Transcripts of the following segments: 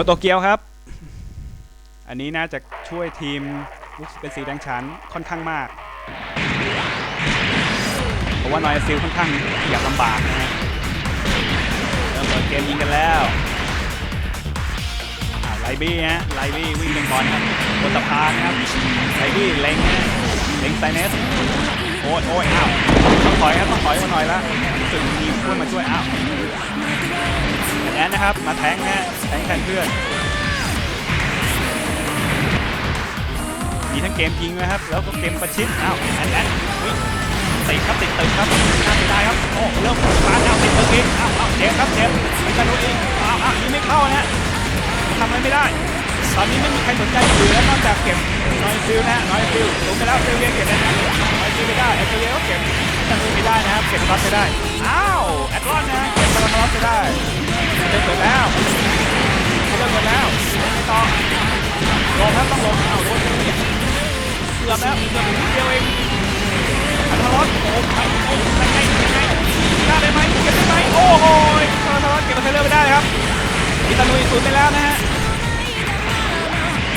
ยวโตเกียวครับ อันนี้น่าจะช่วยทีมรู้สึกเป็นสีแดงฉันค่อนข้างมาก เพราะว่านอยซิลค่อนข้างอยากลำบากนะฮะเริ่มเปิดเกมยิงกันแล้วไลบี้ฮะไลบี้วิ่งเป็นบอลครับบนสะพานนะครับไลบี้เล็งฮะเล็งไซเนสโอ้ยโอ้ยอ้าวต้องถอยครับต้องถอยมาหน่อยละสึกมีเพื่อนมาช่วยอ้าว นะครับ มาแทงฮะแทงแทนเพื่อน มีทั้งเกมยิงนะครับ แล้วก็เกมประชิดอ้าวแอนแอนติดครับติดตึกครับน่าเสียดายครับ โอ้เริ่มฟาดเอาติดตึกอีกอ้าวอ้าวเจ็บครับเจ็บมีกันโดนอีกอ้าวอ้าวยิงไม่เข้านะฮะทำอะไรไม่ได้ตอนนี้ไม่มีใครสนใจอยู่แล้วนอกจากเก็บนอยฟิลนะน้อยฟิลลงไปแล้วเซเวียเก็บได้นะน้อยฟิลไม่ได้แอตเซเวียก็เก็บแต่ไม่ได้นะครับเก็บรอดไม่ได้อ้าวแอตลอนนะเก็บรอดไม่ได้ ครับต้องลงเอาโดนเกือบแล้วเกือบนิดเดียวเองอัธรสโอ้ไปโอ้ไปไงไปไงได้ไหมเก็บได้ไหมโอ้โหอัธรสเก็บมาเทเลอร์ไม่ได้ครับอิตาลุยสูญไปแล้วนะฮะ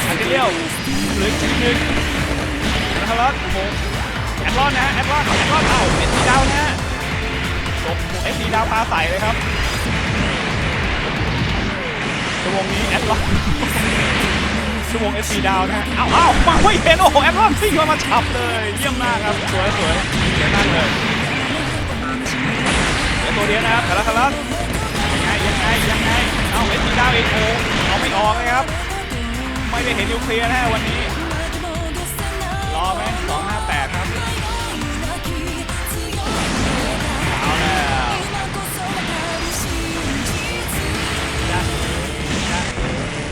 อันเดียวเหลืออีกชิ้นหนึ่งอัธรสโอ้โหแอดลอนนะฮะแอดลอนแอดลอนเอ้าเอ็ดดีดาวนะฮะจบเอ็ดดีดาวปลาใสเลยครับชั่วงนี้แอดลอน ชั่วโมง FC ดาวนะฮะเอาเอามาไม่เห็นโอ้โหแอปรอนซิ่งมามาฉับเลย เยี่ยมมากครับสวยสวยเยี่ยมมากเลยเหลือตัวเดียวนะครับคาราคารัสยังไงยังไงยังไงเอา FC ดาวอีกโอ้เอาไม่ออกเลยครับ ไม่ได้เห็นนิวเคลียร์นะฮะวันนี้รอไหม258ครับเอาแล้ว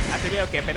อาร์เทเรียลเก็บไปได้